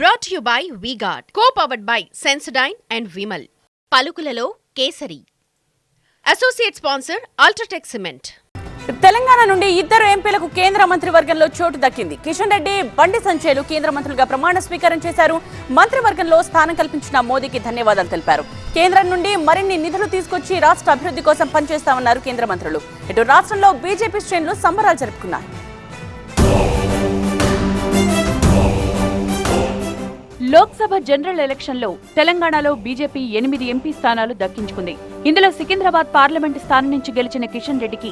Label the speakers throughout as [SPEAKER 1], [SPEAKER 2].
[SPEAKER 1] Brought you by V Guard co powered by Sensodyne and Vimal పలుకులలో Kesari. Associate sponsor UltraTech cement
[SPEAKER 2] Telangana నుండి ఇద్దరు ఎంపీలకు కేంద్ర మంత్రివర్గంలో చోటు దక్కింది. కిషన్ రెడ్డి బండి సంజయ్లు కేంద్ర మంత్రులుగా ప్రమాణ స్వీకారం చేశారు. మంత్రివర్గంలో స్థానం కల్పించిన మోదీకి ధన్యవాదాలు తెలిపారు. కేంద్రం నుండి మరిన్ని నిధులు తీసుకొచ్చి రాష్ట్ర అభివృద్ధి కోసం పనిచేస్తామన్నారు కేంద్ర మంత్రులు. ఇటు రాష్ట్రంలో బీజేపీ శ్రేణులు సంబరాలు జరుపుకున్నారు లోక్సభ జనరల్ ఎలక్షన్లో తెలంగాణలో బీజేపీ ఎనిమిది ఎంపీ స్థానాలు దక్కించుకుంది. ఇందులో సికింద్రాబాద్ పార్లమెంటు స్థానం నుంచి గెలిచిన కిషన్ రెడ్డికి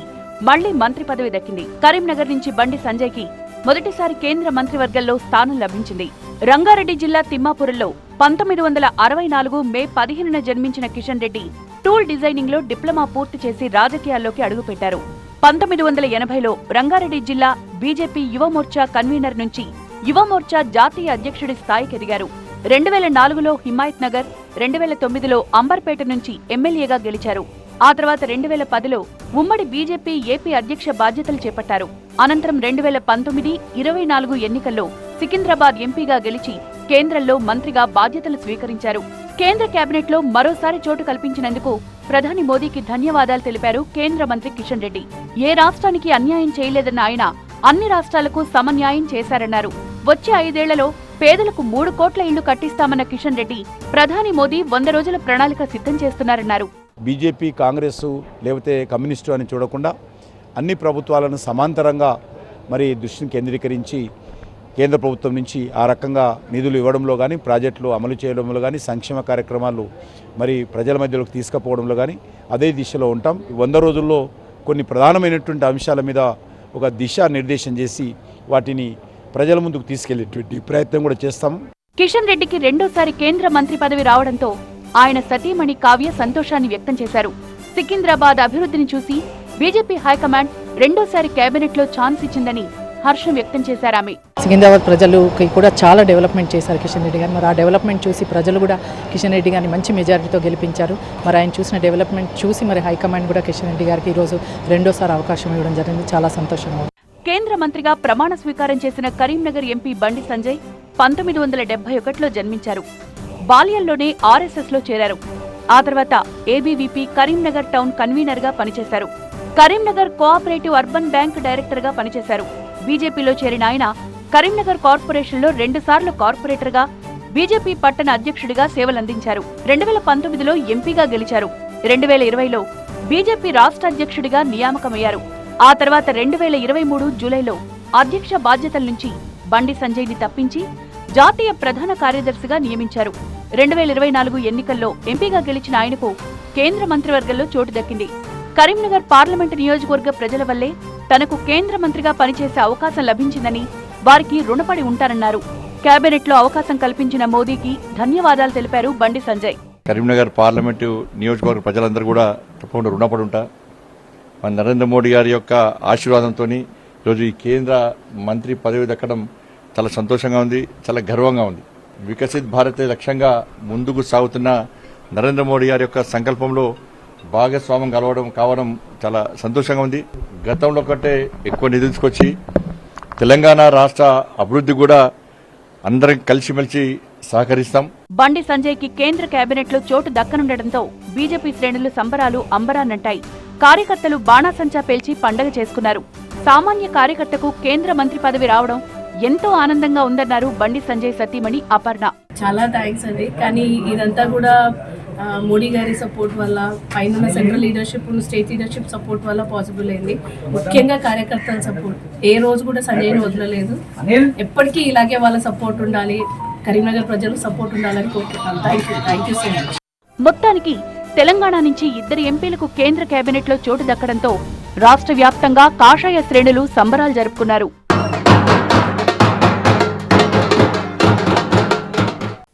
[SPEAKER 2] మళ్ళీ మంత్రి పదవి దక్కింది. కరీంనగర్ నుంచి బండి సంజయ్కి మొదటిసారి కేంద్ర మంత్రివర్గంలో స్థానం లభించింది. రంగారెడ్డి జిల్లా తిమ్మాపురంలో పంతొమ్మిది వందల అరవై నాలుగు మే పదిహేనున జన్మించిన కిషన్ రెడ్డి టూల్ డిజైనింగ్లో డిప్లొమా పూర్తి చేసి రాజకీయాల్లోకి అడుగుపెట్టారు. పంతొమ్మిది వందల ఎనభైలో రంగారెడ్డి జిల్లా బీజేపీ యువమోర్చా కన్వీనర్ నుంచి యువమోర్చా జాతీయ అధ్యక్షుడి స్థాయికి ఎదిగారు. రెండు వేల నాలుగులో హిమాయత్ నగర్ రెండు వేల తొమ్మిదిలో అంబర్పేట నుంచి ఎమ్మెల్యేగా గెలిచారు. ఆ తర్వాత రెండు వేల పదిలో ఉమ్మడి బీజేపీ ఏపీ అధ్యక్ష బాధ్యతలు చేపట్టారు. అనంతరం రెండు వేల పంతొమ్మిది ఇరవై నాలుగు ఎన్నికల్లో సికింద్రాబాద్ ఎంపీగా గెలిచి కేంద్రంలో మంత్రిగా బాధ్యతలు స్వీకరించారు. కేంద్ర కేబినెట్లో మరోసారి చోటు కల్పించినందుకు ప్రధాని మోదీకి ధన్యవాదాలు తెలిపారు కేంద్ర మంత్రి కిషన్ రెడ్డి. ఏ రాష్ట్రానికి అన్యాయం చేయలేదన్న ఆయన అన్ని రాష్ట్రాలకు సమన్యాయం చేశారన్నారు. వచ్చే ఐదేళ్ళలో పేదలకు మూడు కోట్ల ఇళ్ళు కట్టిస్తామన్న కిషన్ రెడ్డి ప్రధాని మోదీ వంద రోజుల ప్రణాళిక సిద్ధం చేస్తున్నారన్నారు.
[SPEAKER 3] బీజేపీ కాంగ్రెస్ లేకపోతే కమ్యూనిస్టు అని చూడకుండా అన్ని ప్రభుత్వాలను సమాంతరంగా మరి దృష్టిని కేంద్రీకరించి కేంద్ర ప్రభుత్వం నుంచి ఆ రకంగా నిధులు ఇవ్వడంలో కానీ ప్రాజెక్టులు అమలు చేయడంలో కానీ సంక్షేమ కార్యక్రమాలు మరి ప్రజల మధ్యలోకి తీసుకుపోవడంలో కానీ అదే దిశలో ఉంటాం. వంద రోజుల్లో కొన్ని ప్రధానమైనటువంటి అంశాల మీద ఒక దిశానిర్దేశం చేసి వాటిని ప్రజల ముందుకు తీసుకెళ్ళేటువంటి ప్రయత్నం కూడా చేస్తాము
[SPEAKER 2] కిషన్ రెడ్డికి రెండోసారి కేంద్ర మంత్రి పదవి రావడంతో ఆయన సతీమణి కావ్య సంతోషాన్ని వ్యక్తం చేశారు. సికింద్రాబాద్ అభివృద్ధిని చూసి బీజేపీ హైకమాండ్ రెండోసారి కేబినెట్లో ఛాన్స్ ఇచ్చిందని హర్షం వ్యక్తం చేశారామె
[SPEAKER 4] సికింద్రాబాద్ ప్రజలుకి కూడా చాలా డెవలప్మెంట్ చేశారు కిషన్ రెడ్డి గారు. మరి ఆ డెవలప్మెంట్ చూసి ప్రజలు కూడా కిషన్ రెడ్డి గారిని మంచి మెజారిటీతో గెలిపించారు. మరి ఆయన చూసిన డెవలప్మెంట్ చూసి మరి హైకమాండ్ కూడా కిషన్ రెడ్డి గారికి ఈరోజు రెండోసారి అవకాశం ఇవ్వడం జరిగింది. చాలా సంతోషంగా
[SPEAKER 2] కేంద్ర మంత్రిగా ప్రమాణ స్వీకారం చేసిన కరీంనగర్ ఎంపీ బండి సంజయ్ పంతొమ్మిది వందల డెబ్బై ఒకటిలో జన్మించారు. బాల్యంలోనే ఆర్ఎస్ఎస్లో చేరారు. ఆ తర్వాత ఏబీవీపీ కరీంనగర్ టౌన్ కన్వీనర్గా పనిచేశారు. కరీంనగర్ కోఆపరేటివ్ అర్బన్ బ్యాంక్ డైరెక్టర్గా పనిచేశారు. బీజేపీలో చేరిన ఆయన కరీంనగర్ కార్పొరేషన్లో రెండుసార్లు కార్పొరేటర్గా బీజేపీ పట్టణ అధ్యక్షుడిగా సేవలందించారు. రెండు వేల పంతొమ్మిదిలో ఎంపీగా గెలిచారు. రెండు వేల ఇరవైలో బీజేపీ రాష్ట్ర అధ్యక్షుడిగా నియామకమయ్యారు. ఆ తర్వాత రెండు వేల ఇరవై మూడు జూలైలో అధ్యక్ష బాధ్యతల నుంచి బండి సంజయ్ని తప్పించి జాతీయ ప్రధాన కార్యదర్శిగా నియమించారు. రెండు వేల ఇరవై నాలుగు ఎన్నికల్లో ఎంపీగా గెలిచిన ఆయనకు కేంద్ర మంత్రివర్గంలో చోటు దక్కింది. కరీంనగర్ పార్లమెంటు నియోజకవర్గ ప్రజల వల్లే తనకు కేంద్ర మంత్రిగా పనిచేసే అవకాశం లభించిందని వారికి రుణపడి ఉంటారన్నారు. కేబినెట్లో అవకాశం కల్పించిన మోదీకి ధన్యవాదాలు తెలిపారు బండి సంజయ్.
[SPEAKER 5] కరీంనగర్ పార్లమెంటు నియోజకవర్గ ప్రజలందరూ కూడా తప్పకుండా రుణపడి ఉంటా. మన నరేంద్ర మోడీ గారి యొక్క ఆశీర్వాదంతో ఈరోజు ఈ కేంద్ర మంత్రి పదవి దక్కడం చాలా సంతోషంగా ఉంది చాలా గర్వంగా ఉంది. వికసిత్ భారత్ లక్ష్యంగా ముందుకు సాగుతున్న నరేంద్ర మోడీ గారి యొక్క సంకల్పంలో భాగస్వామ్యం కలవడం కావడం చాలా సంతోషంగా ఉంది. గతంలో కంటే ఎక్కువ నిధులు తీసుకొచ్చి తెలంగాణ రాష్ట్ర అభివృద్ధి కూడా అందరం కలిసిమెలిసి సహకరిస్తాం.
[SPEAKER 2] బండి సంజయ్కి కేంద్ర కేబినెట్లో చోటు దక్కనుండటంతో బీజేపీ శ్రేణులు సంబరాలు అంబరాన్నంటాయి. కార్యకర్తలు బాణాసంచా పేల్చి పండగ చేసుకున్నారు. సామాన్య కార్యకర్తకు కేంద్ర మంత్రి పదవి రావడం ఎంతో ఆనందంగా ఉందన్నారు బండి సంజయ్ సతీమణి అపర్ణ.
[SPEAKER 6] చాలా థ్యాంక్స్ అండి. కానీ ఇదంతా కూడా మోడీ గారి సపోర్ట్ వల్ల పైన central leadership state leadership support వల్ల పాసిబుల్ అయింది. ముఖ్యంగా కార్యకర్తల సపోర్ట్ ఏ రోజు కూడా సంజయ్ని వదలలేదు ఎప్పటికీ ఇలాగే వాళ్ళ సపోర్ట్ ఉండాలి. కరీంనగర్ ప్రజలు సపోర్ట్ ఉండాలని కోరుకుంటున్నాను thank you thank you so much
[SPEAKER 2] మొత్తానికి తెలంగాణ నుంచి ఇద్దరు ఎంపీలకు కేంద్ర కేబినెట్లో చోటు దక్కడంతో రాష్ట్ర వ్యాప్తంగా కాషాయ శ్రేణులు సంబరాలు జరుపుకున్నారు.